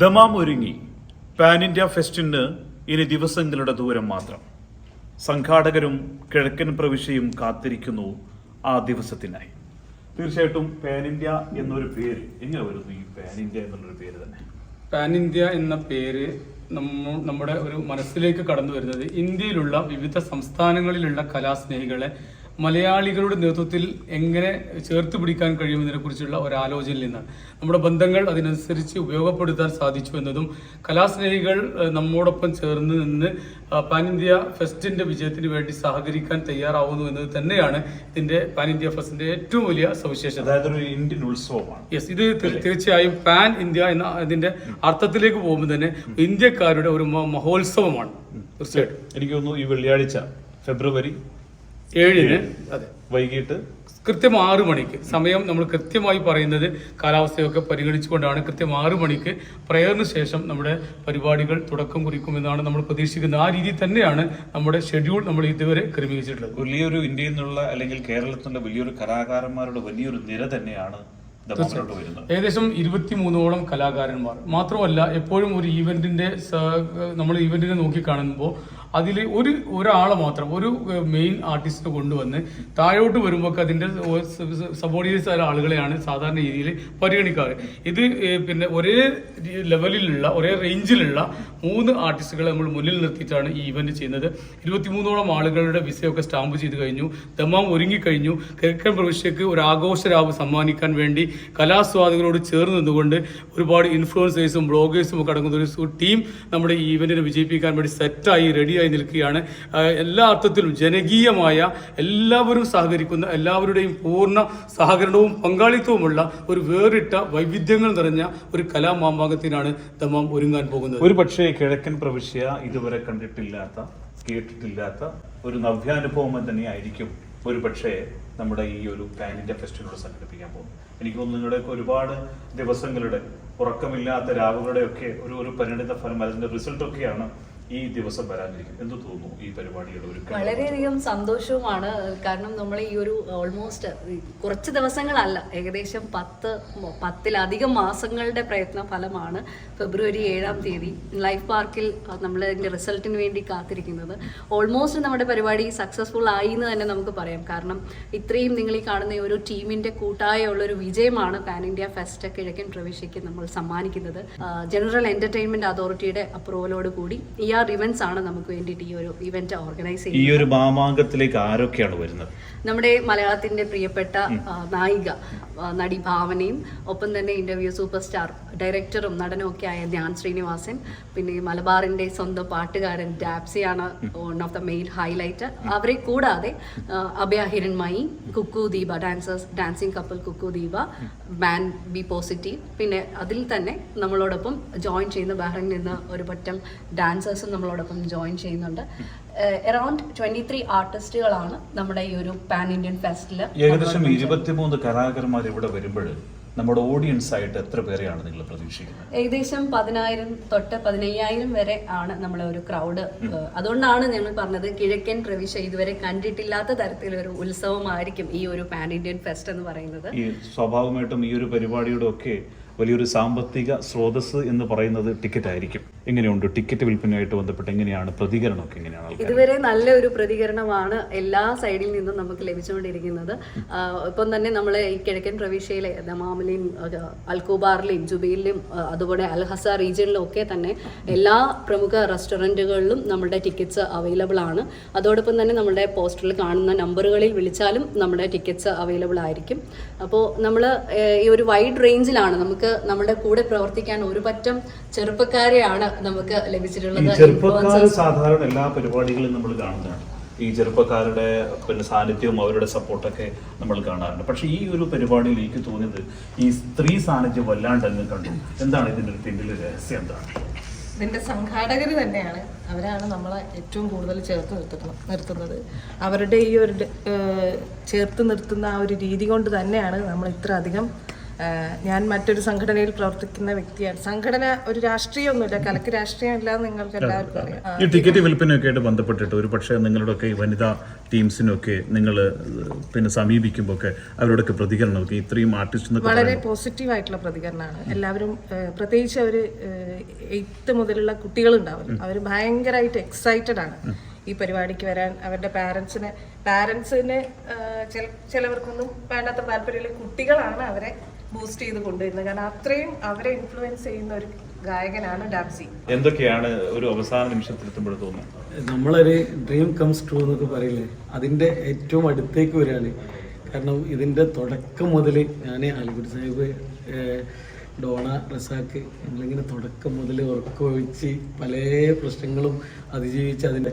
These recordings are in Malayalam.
ദമാം ഒരുങ്ങി. പാൻ ഇന്ത്യ ഫെസ്റ്റിന് ഇനി ദിവസങ്ങളുടെ ദൂരം മാത്രം. സംഘാടകരും കിഴക്കൻ പ്രവിശ്യയും കാത്തിരിക്കുന്നു ആ ദിവസത്തിനായി. തീർച്ചയായിട്ടും പാൻ ഇന്ത്യ എന്നൊരു പേര് എങ്ങനെ വരുന്നു ഈ പാൻ ഇന്ത്യ എന്നുള്ളൊരു പേര് തന്നെ? പാൻ ഇന്ത്യ എന്ന പേര് നമ്മ നമ്മുടെ ഒരു മനസ്സിലേക്ക് കടന്നു വരുന്നത് ഇന്ത്യയിലുള്ള വിവിധ സംസ്ഥാനങ്ങളിലുള്ള കലാസ്നേഹികളെ മലയാളികളുടെ നേതൃത്വത്തിൽ എങ്ങനെ ചേർത്ത് പിടിക്കാൻ കഴിയുമെന്നതിനെ കുറിച്ചുള്ള ഒരു ആലോചനയിൽ നിന്നാണ് നമ്മുടെ ബന്ധങ്ങൾ അതിനനുസരിച്ച് ഉപയോഗപ്പെടുത്താൻ സാധിച്ചു എന്നതും കലാസ്നേഹികൾ നമ്മോടൊപ്പം ചേർന്ന് നിന്ന് പാൻ ഇന്ത്യ ഫെസ്റ്റിന്റെ വിജയത്തിന് വേണ്ടി സഹകരിക്കാൻ തയ്യാറാവുന്നു എന്നത് തന്നെയാണ് ഇതിന്റെ പാൻ ഇന്ത്യ ഫെസ്റ്റിന്റെ ഏറ്റവും വലിയ സവിശേഷത. അതായത് ഒരു ഇന്ത്യൻ ഉത്സവമാണ്. യെസ് ഇത് തീർ- തീർച്ചയായും പാൻ ഇന്ത്യ എന്ന ഇതിന്റെ അർത്ഥത്തിലേക്ക് പോകുമ്പോൾ തന്നെ ഇന്ത്യക്കാരുടെ ഒരു മഹോത്സവമാണ്. തീർച്ചയായിട്ടും. എനിക്ക് തോന്നുന്നു ഈ വെള്ളിയാഴ്ച ഫെബ്രുവരി ഏഴിന് അതെ. വൈകിട്ട് കൃത്യം ആറു മണിക്ക്. സമയം നമ്മൾ കൃത്യമായി പറയുന്നത് കാലാവസ്ഥയൊക്കെ പരിഗണിച്ചുകൊണ്ടാണ്. കൃത്യം ആറു മണിക്ക് പ്രയറിന് ശേഷം നമ്മുടെ പരിപാടികൾ തുടക്കം കുറിക്കുമെന്നാണ് നമ്മൾ പ്രതീക്ഷിക്കുന്നത്. ആ രീതിയിൽ തന്നെയാണ് നമ്മുടെ ഷെഡ്യൂൾ നമ്മൾ ഇതുവരെ ക്രമീകരിച്ചിട്ടുള്ളത്. വലിയൊരു ഇന്ത്യയിൽ നിന്നുള്ള അല്ലെങ്കിൽ കേരളത്തിന്റെ വലിയൊരു കലാകാരന്മാരുടെ വലിയൊരു നിര തന്നെയാണ് ഏകദേശം ഇരുപത്തി ഏകദേശം ഇരുപത്തിമൂന്നോളം കലാകാരന്മാർ. മാത്രമല്ല എപ്പോഴും ഒരു ഈവെന്റിന്റെ നമ്മൾ ഈവെന്റിനെ നോക്കി കാണുമ്പോൾ അതിൽ ഒരു ഒരാൾ മാത്രം ഒരു മെയിൻ ആർട്ടിസ്റ്റിനെ കൊണ്ടുവന്ന് താഴോട്ട് വരുമ്പോൾ അതിന്റെ സബോർഡിനേറ്റ്സ് ആയ ആളുകളെയാണ് സാധാരണ രീതിയിൽ പരിഗണിക്കാറ്. ഇത് പിന്നെ ഒരേ ലെവലിലുള്ള ഒരേ റേഞ്ചിലുള്ള മൂന്ന് ആർട്ടിസ്റ്റുകളെ നമ്മൾ മുന്നിൽ നിർത്തിയിട്ടാണ് ഈ ഇവന്റ് ചെയ്യുന്നത്. ഇരുപത്തിമൂന്നോളം ആളുകളുടെ വിസയൊക്കെ സ്റ്റാമ്പ് ചെയ്ത് കഴിഞ്ഞു ദമാം ഒരുങ്ങിക്കഴിഞ്ഞു. കിഴക്കൻ പ്രവിശ്യക്ക് ഒരു ആഘോഷരാവ് സമ്മാനിക്കാൻ വേണ്ടി കലാസ്വാദികളോട് ചേർന്ന് നിന്നുകൊണ്ട് ഒരുപാട് ഇൻഫ്ലുവൻസേഴ്സും ബ്ലോഗേഴ്സും ഒക്കെ അടങ്ങുന്ന ഒരു ടീം നമ്മുടെ ഈ ഇവന്റിനെ വിജയിപ്പിക്കാൻ വേണ്ടി സെറ്റായി റെഡിയായി നിൽക്കുകയാണ്. എല്ലാ അർത്ഥത്തിലും ജനകീയമായ എല്ലാവരും സഹകരിക്കുന്ന എല്ലാവരുടെയും പൂർണ സഹകരണവും പങ്കാളിത്തവുമുള്ള ഒരു വേറിട്ട വൈവിധ്യങ്ങൾ നിറഞ്ഞ ഒരു കലാമാമാങ്കത്തിനാണ് ദമാം ഒരുങ്ങാൻ പോകുന്നത്. ഒരു പക്ഷേ കിഴക്കൻ പ്രവിശ്യ ഇതുവരെ കണ്ടിട്ടില്ലാത്ത കേട്ടിട്ടില്ലാത്ത ഒരു നവ്യാനുഭവം തന്നെയായിരിക്കും ഒരു പക്ഷേ നമ്മുടെ ഈ ഒരു പാൻ ഇന്ത്യ ഫെസ്റ്റിവൽ സംഘടിപ്പിക്കാൻ പോകുന്നത്. എനിക്ക് തോന്നുന്നു നിങ്ങളുടെയൊക്കെ ഒരുപാട് ദിവസങ്ങളുടെ ഉറക്കമില്ലാത്ത രാവുകളുടെയൊക്കെ ഒരു ഒരു പരിണിത ഫലം അതിന്റെ റിസൾട്ട് ഒക്കെയാണ് ഈ ദിവസം വരാനിരിക്കും. എന്ത് തോന്നുന്നു ഈ പരിപാടിയുടെ ഒരു വളരെയധികം സന്തോഷവുമാണ്. കാരണം നമ്മൾ ഈ ഒരു ഓൾമോസ്റ്റ് കുറച്ച് ദിവസങ്ങളല്ല ഏകദേശം പത്ത് പത്തിലധികം മാസങ്ങളുടെ പ്രയത്ന ഫലമാണ് ഫെബ്രുവരി ഏഴാം തീയതി ലൈഫ് പാർക്കിൽ നമ്മൾ അതിന്റെ റിസൾട്ടിന് വേണ്ടി കാത്തിരിക്കുന്നത്. ഓൾമോസ്റ്റ് നമ്മുടെ പരിപാടി സക്സസ്ഫുൾ ആയി എന്ന് തന്നെ നമുക്ക് പറയാം. കാരണം ഇത്രയും നിങ്ങൾ ഈ കാണുന്ന ഒരു ടീമിന്റെ കൂട്ടായ ഉള്ളൊരു വിജയമാണ് പാൻ ഇന്ത്യ ഫെസ്റ്റ് കിഴക്കൻ പ്രവിശ്യയ്ക്ക് നമ്മൾ സമ്മാനിക്കുന്നത്. ജനറൽ എന്റർടൈൻമെന്റ് അതോറിറ്റിയുടെ അപ്രൂവലോട് കൂടി. ഇ ആർ ഇവന്റ്സ് ആണ് നമുക്ക് വേണ്ടിയിട്ട് ഈ ഒരു ഇവന്റ് ഓർഗനൈസ് ഈ ഒരു മാമാങ്കത്തിലേക്ക് ആരൊക്കെയാണ് വരുന്നത്? നമ്മുടെ മലയാളത്തിന്റെ പ്രിയപ്പെട്ട നായിക നടി ഭാവനയും ഒപ്പം തന്നെ ഇന്റർവ്യൂ സൂപ്പർ സ്റ്റാർ ഡയറക്ടറും നടനും ഒക്കെ ആയ ധ്യാൻ ശ്രീനിവാസൻ പിന്നെ മലബാറിന്റെ സ്വന്തം പാട്ടുകാരൻ ഡാപ്സിയാണ് one of the main highlight അവരെ കൂടാതെ Abhaya Hiranmayi Kukku Deepa dancers dancing couple Kukku Deepa band B positive പിന്നെ അതിൽ തന്നെ നമ്മളോടൊപ്പം ജോയിൻ ചെയ്യുന്ന ബഹ്റിൻ നിന്ന് ഒരു പറ്റം ഡാൻസേഴ്സും നമ്മളോടൊപ്പം ജോയിൻ ചെയ്യുന്നുണ്ട്. അറൌണ്ട് ട്വന്റി ത്രീ ആർട്ടിസ്റ്റുകളാണ് നമ്മുടെ ഈ ഒരു പാൻ ഇന്ത്യൻ ഫെസ്റ്റിൽ ഏകദേശം ഇരുപത്തിമൂന്ന് കലാകാരന്മാർ ഇവിടെ വരുമ്പോൾ നമ്മുടെ ഓഡിയൻസ് ആയിട്ട് എത്ര പേരെയാണ് നിങ്ങൾ പ്രതീക്ഷിക്കുന്നത്? ഏകദേശം പതിനായിരം തൊട്ട് പതിനയ്യായിരം വരെ ആണ് നമ്മളെ ഒരു ക്രൗഡ് അതുകൊണ്ടാണ് ഞങ്ങൾ പറഞ്ഞത് കിഴക്കൻ പ്രവിശ്യ ഇതുവരെ കണ്ടിട്ടില്ലാത്ത തരത്തിലൊരു ഉത്സവമായിരിക്കും ഈ ഒരു പാൻ ഇന്ത്യൻ ഫെസ്റ്റ് എന്ന് പറയുന്നത്. ഈ സ്വാഭാവികമായിട്ടും ഈ ഒരു പരിപാടിയുടെ ഒക്കെ വലിയൊരു സാമ്പത്തിക സ്രോതസ് എന്ന് പറയുന്നത് ടിക്കറ്റ് ആയിരിക്കും. എങ്ങനെയുണ്ട്? ടിക്കറ്റ് വിൽപ്പനയായിട്ട് ബന്ധപ്പെട്ട് എങ്ങനെയാണ്? പ്രതികരണമൊക്കെ എങ്ങനെയാണ് ഇതുവരെ നല്ലൊരു പ്രതികരണമാണ് എല്ലാ സൈഡിൽ നിന്നും നമുക്ക് ലഭിച്ചുകൊണ്ടിരിക്കുന്നത്. ഇപ്പം തന്നെ നമ്മൾ ഈ കിഴക്കൻ പ്രവിശ്യയിലെ ദമാമിലെയും അൽകോബാറിലെയും ജുബയിലും അതുപോലെ അൽഹസ റീജിയനിലും ഒക്കെ തന്നെ എല്ലാ പ്രമുഖ റെസ്റ്റോറന്റുകളിലും നമ്മുടെ ടിക്കറ്റ്സ് അവൈലബിൾ ആണ്. അതോടൊപ്പം തന്നെ നമ്മുടെ പോസ്റ്ററിൽ കാണുന്ന നമ്പറുകളിൽ വിളിച്ചാലും നമ്മുടെ ടിക്കറ്റ്സ് അവൈലബിൾ ആയിരിക്കും. അപ്പോൾ നമ്മൾ ഈ ഒരു വൈഡ് റേഞ്ചിലാണ് നമുക്ക് നമ്മുടെ കൂടെ പ്രവർത്തിക്കാൻ ഒരു പറ്റം ചെറുപ്പക്കാരെയാണ് നമുക്ക് ഈ ലഭിച്ചിട്ടുള്ളത് ചെറുപ്പക്കാർ സാധാരണ എല്ലാ പരിപാടികളും നമ്മൾ കാണുന്നതാണ്. ഈ ചെറുപ്പക്കാരുടെ പിന്നെ സാന്നിധ്യവും അവരുടെ സപ്പോർട്ടൊക്കെ നമ്മൾ കാണാറുണ്ട്. പക്ഷെ ഈ ഒരു പരിപാടിയിൽ എനിക്ക് തോന്നിയത് ഈ സ്ത്രീ സാന്നിധ്യം വല്ലാണ്ട് അങ്ങ് കണ്ടു. എന്താണ് ഇതിന്റെ ഒരു പിന്നിലെ രഹസ്യം എന്താണ്? ഇതിന്റെ സംഘാടകർ തന്നെയാണ്. അവരാണ് നമ്മളെ ഏറ്റവും കൂടുതൽ ചേർത്ത് നിർത്തുന്നത് നിർത്തുന്നത്. അവരുടെ ഈ ഒരു ചേർത്ത് നിർത്തുന്ന ആ ഒരു രീതി കൊണ്ട് തന്നെയാണ് നമ്മൾ ഇത്ര അധികം ഞാൻ മറ്റൊരു സംഘടനയിൽ പ്രവർത്തിക്കുന്ന വ്യക്തിയാണ്. സംഘടന ഒരു രാഷ്ട്രീയമൊന്നുമില്ല. കലക്ക് രാഷ്ട്രീയം ഇല്ല എന്ന് നിങ്ങൾക്ക് എല്ലാവർക്കും അറിയാം. ഈ ടിക്കറ്റ് വിൽപ്പനയൊക്കെ ആയിട്ട് ബന്ധപ്പെട്ടിട്ട് ഒരു പക്ഷേ നിങ്ങളുടെയൊക്കെ ഈ വനിതാ ടീംസിനൊക്കെ നിങ്ങൾ പിന്നെ സമീപിക്കുമ്പോൾ ഒക്കെ അവരോടൊക്കെ പ്രതികരണമൊക്കെ ഇത്രയും ആർട്ടിസ്റ്റ് വളരെ പോസിറ്റീവ് ആയിട്ടുള്ള പ്രതികരണമാണ്. എല്ലാവരും പ്രത്യേകിച്ച് അവർ എയ്ത്ത് മുതലുള്ള കുട്ടികളുണ്ടാവും അവർ ഭയങ്കരമായിട്ട് എക്സൈറ്റഡ് ആണ് ഈ പരിപാടിക്ക് വരാൻ. അവരുടെ പാരൻസിനെ പാരൻസിന് ചിലവർക്കൊന്നും വേണ്ടാത്ത താല്പര്യമില്ല കുട്ടികളാണ് അവരെ ബൂസ്റ്റ് ചെയ്ത് കൊണ്ടുവരുന്നത്. കാരണം അത്രയും അവരെ ഇൻഫ്ലുവൻസ് ചെയ്യുന്ന ഒരു ഗായകനാണ് ഡാബ്സി. എന്തൊക്കെയാണ് ഒരു അവസാന നിമിഷത്തിലെത്തുമ്പോൾ തോന്നുന്നത്? നമ്മളൊരു ഡ്രീം കംസ് ട്രൂ എന്നൊക്കെ പറയില്ലേ? അതിന്റെ ഏറ്റവും അടുത്തേക്ക് വരികയാണ് കാരണം ഇതിന്റെ തുടക്കം മുതൽ ഞാൻ അലിഗുഡ് സാഹിബ് ഡോണ റസാക്ക് ഞങ്ങളിങ്ങനെ തുടക്കം മുതൽ ഉറക്കമൊഴിച്ച് പല പ്രശ്നങ്ങളും അതിജീവിച്ച് അതിന്റെ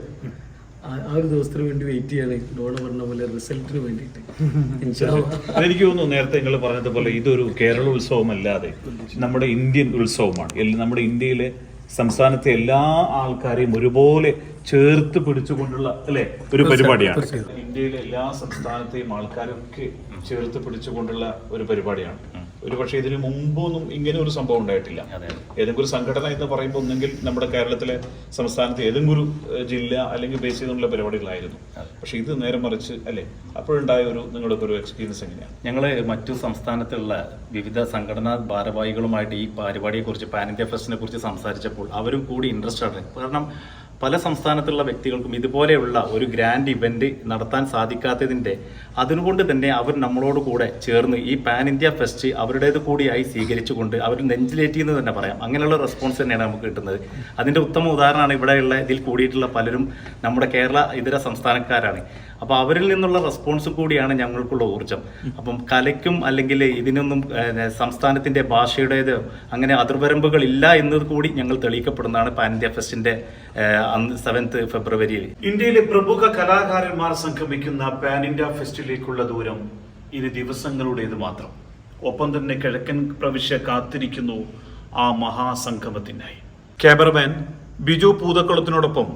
ആ- ഒരു ദിവസത്തിന് വേണ്ടി വെയിറ്റ് ചെയ്യാണ്. ഡോണ പറഞ്ഞ പോലെ റിസൾട്ടിന് വേണ്ടിയിട്ട്. എനിക്ക് തോന്നുന്നു നേരത്തെ നിങ്ങൾ പറഞ്ഞതുപോലെ ഇതൊരു കേരള ഉത്സവമല്ലാതെ നമ്മുടെ ഇന്ത്യൻ ഉത്സവമാണ്. നമ്മുടെ ഇന്ത്യയിലെ സംസ്ഥാനത്തെ എല്ലാ ആൾക്കാരെയും ഒരുപോലെ ചേർത്ത് പിടിച്ചുകൊണ്ടുള്ള അല്ലെ? ഒരു പരിപാടിയാണ്. ഇന്ത്യയിലെ എല്ലാ സംസ്ഥാനത്തെയും ആൾക്കാരൊക്കെ ചേർത്ത് പിടിച്ചുകൊണ്ടുള്ള ഒരു പരിപാടിയാണ്. ഒരു പക്ഷേ ഇതിന് മുമ്പൊന്നും ഇങ്ങനെ ഒരു സംഭവം ഉണ്ടായിട്ടില്ല. ഏതെങ്കിലും ഒരു സംഘടന എന്ന് പറയുമ്പോൾ ഒന്നെങ്കിൽ നമ്മുടെ കേരളത്തിലെ സംസ്ഥാനത്തെ ഏതെങ്കിലും ഒരു ജില്ല അല്ലെങ്കിൽ ബേസ് ചെയ്തുള്ള പരിപാടികളായിരുന്നു. പക്ഷെ ഇത് നേരെ മറിച്ച് അല്ലെ? അപ്പോഴുണ്ടായ ഒരു നിങ്ങളുടെ ഒരു എക്സ്പീരിയൻസ് എങ്ങനെയാണ്? ഞങ്ങൾ മറ്റു സംസ്ഥാനത്തുള്ള വിവിധ സംഘടനാ ഭാരവാഹികളുമായിട്ട് ഈ പരിപാടിയെക്കുറിച്ച് പാൻ ഇന്ത്യ ഫെസ്റ്റിനെ കുറിച്ച് സംസാരിച്ചപ്പോൾ അവരും കൂടി ഇൻട്രസ്റ്റ് ഇൻട്രസ്റ്റഡ് കാരണം പല സംസ്ഥാനത്തുള്ള വ്യക്തികൾക്കും ഇതുപോലെയുള്ള ഒരു ഗ്രാൻഡ് ഇവന്റ് നടത്താൻ സാധിക്കാത്തതിന്റെ അതുകൊണ്ട് തന്നെ അവർ നമ്മളോട് കൂടെ ചേർന്ന് ഈ പാൻ ഇന്ത്യ ഫെസ്റ്റ് അവരുടേത് കൂടിയായി സ്വീകരിച്ചുകൊണ്ട് അവർ നെഞ്ചിലേറ്റി എന്ന് തന്നെ പറയാം. അങ്ങനെയുള്ള റെസ്പോൺസ് തന്നെയാണ് നമുക്ക് കിട്ടുന്നത്. അതിന്റെ ഉത്തമ ഉദാഹരണമാണ് ഇവിടെയുള്ള ഇതിൽ കൂടിയിട്ടുള്ള പലരും നമ്മുടെ കേരള ഇതര സംസ്ഥാനക്കാരാണ്. അപ്പോൾ അവരിൽ നിന്നുള്ള റെസ്പോൺസ് കൂടിയാണ് ഞങ്ങൾക്കുള്ള ഊർജം. അപ്പം കലയ്ക്കും അല്ലെങ്കിൽ ഇതിനൊന്നും സംസ്ഥാനത്തിന്റെ ഭാഷയുടേത് അങ്ങനെ അതിർവരമ്പുകൾ ഇല്ല എന്നത് കൂടി ഞങ്ങൾ തെളിയിക്കപ്പെടുന്നതാണ് പാൻ ഇന്ത്യ ഫെസ്റ്റിന്റെ സെവൻത്ത് ഫെബ്രുവരിയിൽ. ഇന്ത്യയിലെ പ്രമുഖ കലാകാരന്മാർ സംഗമിക്കുന്ന പാൻ ഇന്ത്യ ഫെസ്റ്റിലേക്കുള്ള ദൂരം ഇനി ദിവസങ്ങളുടേത് മാത്രം. ഒപ്പം തന്നെ കിഴക്കൻ പ്രവിശ്യ കാത്തിരിക്കുന്നു ആ മഹാസംഗമത്തിനായി. ക്യാമറമാൻ ബിജു പൂതക്കുളത്തിനോടൊപ്പം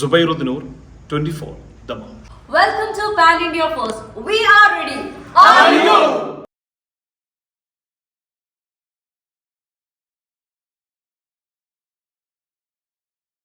സുബൈറുദ്നൂർ twenty four Dammam. Welcome to Pan India First. We are ready. Are you?